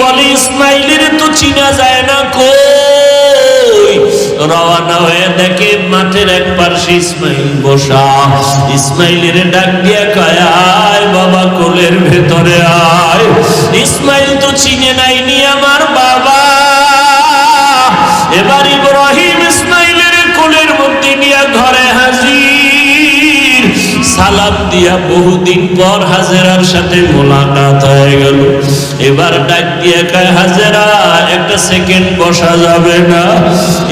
বলে, ইসমাইলের তো চিনা যায় না হয়ে দেখে মাঠের এক ইসমাইল বসা। ইসমাইলের ডাক দিয়া কয়, আয় বাবা, কোলের ভেতরে আয়। ইসমাইল তো চিনে নাইনি আমার বাবা। এবার ইব্রাহিম ইসমাইলের কোলের মধ্যে নিয়ে ঘরে হাজির। সালাম দিয়া বহুদিন পর হাজেরার সাথে মোলাকাত হয়ে। এবার ডাক দিয়ে কয় হাজেরা একটা সেকেন্ড বসা যাবে না।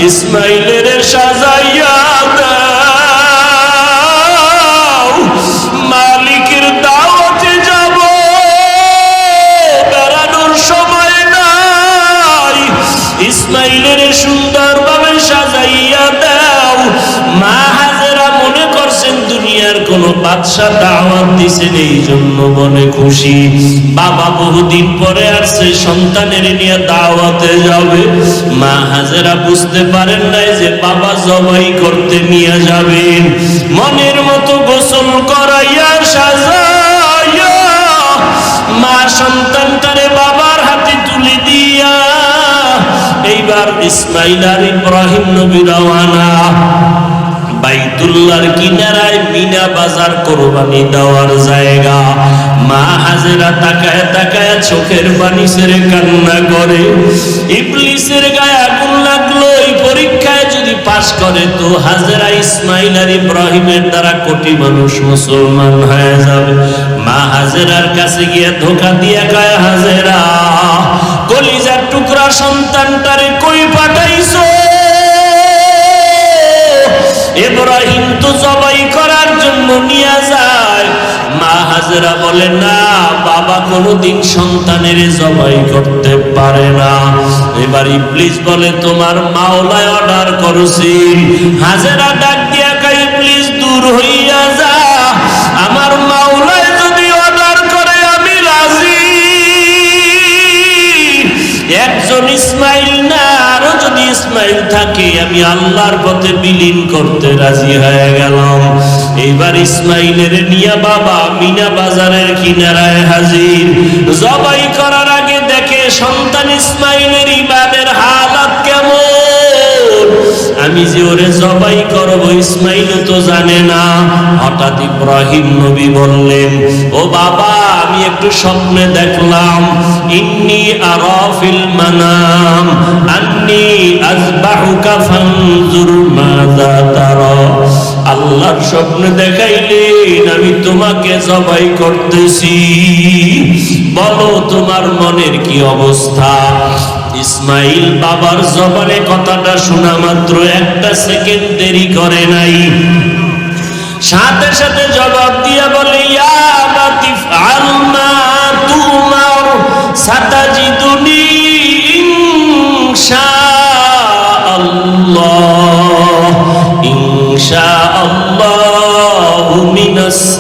ইসমাইলের সাজাইয়া দুনিয়ার কোন বাদশা দাওয়াত দিছেন এই জন্য মনে খুশি। বাবা বহুদিন পরে আসছে, সন্তানের নিয়ে দাওয়াতে যাবে। মা হাজেরা বুঝতে পারেন নাই যে বাবা জবাই করতে নিয়ে যাবেন। মনের মতো গোসল করাইয়া সাজাইয়া মা সন্তানটারে বাবার হাতে তুলে দিয়া এইবার ইসমাইল আর ইব্রাহিম নবী রওয়ানা বাইতুল্লাহর কিনারায় মিনা বাজার কোরবানি দেওয়ার জায়গা। মা হাজেরা তাকায় তাকায় চোখের পানি সেরে কান্না করে। ইবলিসের গায়ে আগুন লাগল, এই পরীক্ষায় যদি পাশ করে, তো হাজেরা ইসমাইল আর ইব্রাহিমের দ্বারা কোটি মানুষ মুসলমান হয়ে যাবে। মা হাজেরার কাছে গিয়ে ধোকা দিয়ে গায়ে হাজেরা, কলিজার টুকরা সন্তানটারে কই পাঠাইছো? ইব্রাহিম তো জবাই করার জন্য নিয়ে যায়। মা হাজরা বলে, না, বাবা কোনোদিন সন্তানের জবাই করতে পারে না। এবার ইবলিস বলে, তোমার মাওলায় অর্ডার করছি। হাজরা ডাক দিয়া ইবলিস, দূর হইয়া যা। আমি আল্লাহর পথে বিলীন করতে রাজি হয়ে গেলাম। এবার ইসমাইলের নিয়া বাবা মিনা বাজারের কিনারায় হাজির। জবাই করার আগে দেখে সন্তান ইসমাইলের ইবাদের কেমন আমি যে ওরে জবাই করব, ইসমাইল তো জানে না। হঠাৎ ইব্রাহিম নবী বললেন, ও বাবা, আমি একটু স্বপ্নে দেখলাম। ইন্নি আরাফিল মানাম, আন্নি আজবাহুকা ফানজুর মাযা তারা। আল্লাহর স্বপ্নে দেখাইলেন, আমি তোমাকে জবাই করতেছি। বলো, তোমার মনের কি অবস্থা? ইসমাইল বাবার জবানে কথাটা শোনা মাত্র একটা সেকেন্ড দেরি করে নাই। সাথে সাথে জবাব দিয়া বলে, ইয়া লাতিফ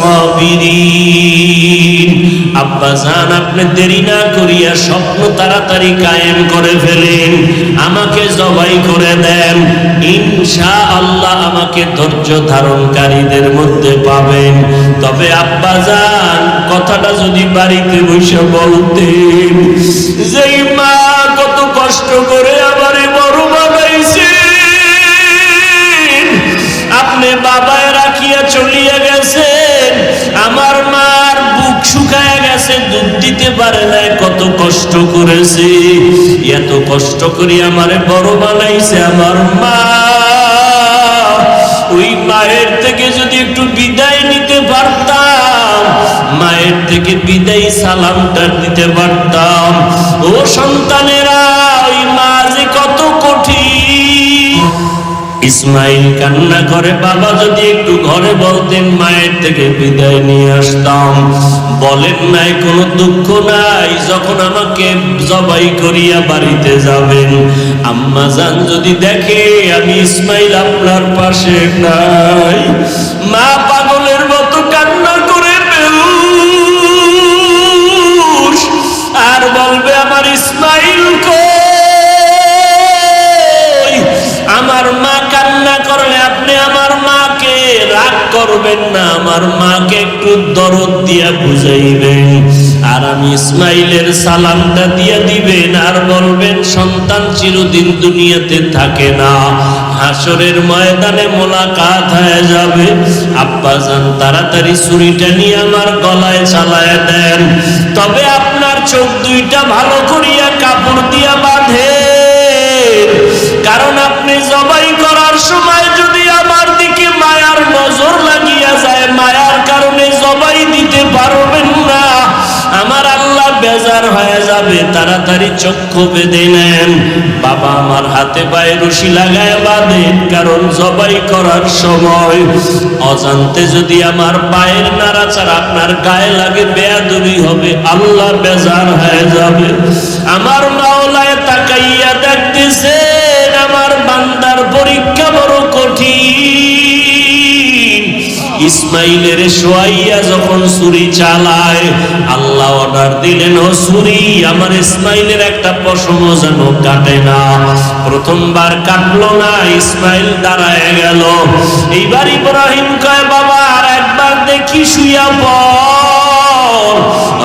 সাবিরিন। আব্বা জান আপনি দেরি না করিয়া স্বপ্ন তাড়াতাড়ি কায়েম করে ফেলেন। আমাকে জবাই করে দেন। ইনশা আল্লাহ আমাকে ধৈর্য ধারণকারীদের মধ্যে পাবেন। তবে আব্বা জান কথাটা যদি বাড়িতে বসে বলতেন, যেই মা কত কষ্ট করে আমারে বড় বানাইছে আপনি বাবায় কত কষ্ট করেছে। এত কষ্ট করে আমারে বড় বানাইছে আমার মা। ওই মায়ের থেকে যদি একটু বিদায় নিতে পারতাম, মায়ের থেকে বিদায় সালামটা দিতে পারতাম। ও সন্তানেরা, ওই মা যে কত কঠিন। ইসমাইল কান্না করে বাবা যদি একটু ঘরে বলতেন, মায়ের থেকে বিদায় নিয়ে আসতাম। বলেন নাই, কোনো দুঃখ নাই। যখন আমাকে জবাই করিয়া বাড়িতে যাবেন, আম্মা যান যদি দেখে আমি ইসমাইল আপনার পাশে নাই, মা পাগলের আমার মা কান্না করলে আপনি আমার মাকে রাগ করবেন না, আমার মাকে একটু দরদ দিয়া বুঝাইবেন। আর আমি ইসমাইলের সালামটা দিয়ে দিবেন, আর বলবেন, সন্তান চিরদিন দুনিয়াতে থাকে না। হাসরের ময়দানে মোলাকাত হয়ে যাবে। আব্বা যান, তাড়াতাড়ি ছুরিটা নিয়ে আমার গলায় চালায় দেন। তবে আপনার চোখ দুইটা ভালো করিয়া কাপড় দিয়া সময় যদি আমার দিকে মায়ার নজর লাগিয়া যায়, মায়ার কারণে জবাই দিতে পারবেন না। আমার আল্লাহ বেজার হয়ে যাবে, তাড়াতাড়ি চক্ষু বেঁধে নেন। বাবা আমার হাতে পায়ে রশি লাগায় বাঁধেন কারণ জবাই করার সময়। অজান্তে যদি আমার পায়ের নাড়াচাড়া আপনার গায়ে লাগে, বেয়াদবি হবে, আল্লাহ বেজার হয়ে যাবে। আমার মাওলায় তাকাইয়া বান্দার পরীক্ষা বড় কঠিন। ইসমাইলের সোয়াইয়া যখন ছুরি চালায়, আল্লাহ অর্ডার দিলেন, ও ছুরি, আমার ইসমাইলের একটা পশম যেন কাটে না। প্রথমবার কাটলো না, ইসমাইল দাঁড়ায় গেল। এইবার ইব্রাহিম কয়, বাবা, আর একবার দেখি শুয়া পর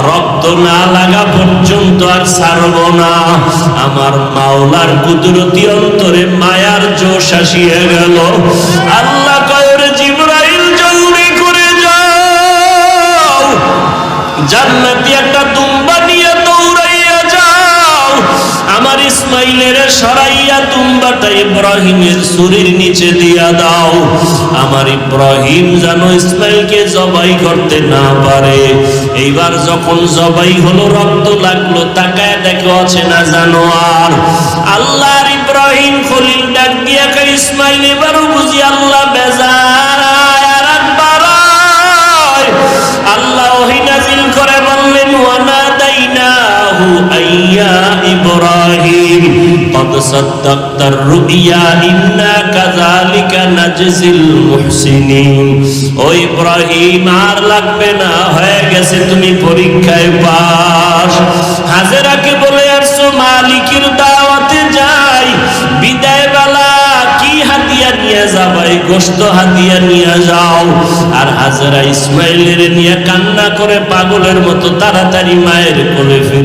রক্ত না লাগা পর্যন্ত আর ছাড়ব না। আমার মাওলার কুদরতি অন্তরে মায়ার জোশ আসিয়া গেল। আল্লাহ কয়ের জিব্রাইল, জলদি করে যাও। জান্নাতি আমার ইসমাইলের সরাইয়া তুম্বাটা ইব্রাহিমের শরীর নিচে দিয়া দাও। আমার ইব্রাহিম যেন ইসমাইলকে জবাই করতে না পারে। এইবার যখন জবাই হলো, রক্ত লাগল, তাকায় দেখে, আছে না জানোয়ার? আল্লাহর ইব্রাহিম খলিল ডাক দিয়া ইসমাইল, এবারও বুঝি আল্লাহ বেজার আর। আল্লাহ ওহী নাজিল করে বললেন ওয়ানাদাইনাহু আইয়া ইব্রাহিম قد صدقت الرؤيا إنا كذلك نجزي المحسنين ও ইব্রাহিম আর লাগবে না হয়ে গেছে তুমি পরীক্ষায় পাস হাজেরাকে বলে আসছো মালিকের দাওয়াতে যাই বিদায় বেলা কি হাতিয়া নিয়ে যাবাই গোস্ত হাতিয়া নিয়ে যাও আর হাজারা ইসমাইলের নিয়ে কান্না করে পাগলের মতো তাড়াতাড়ি মায়ের কোলে ফিরে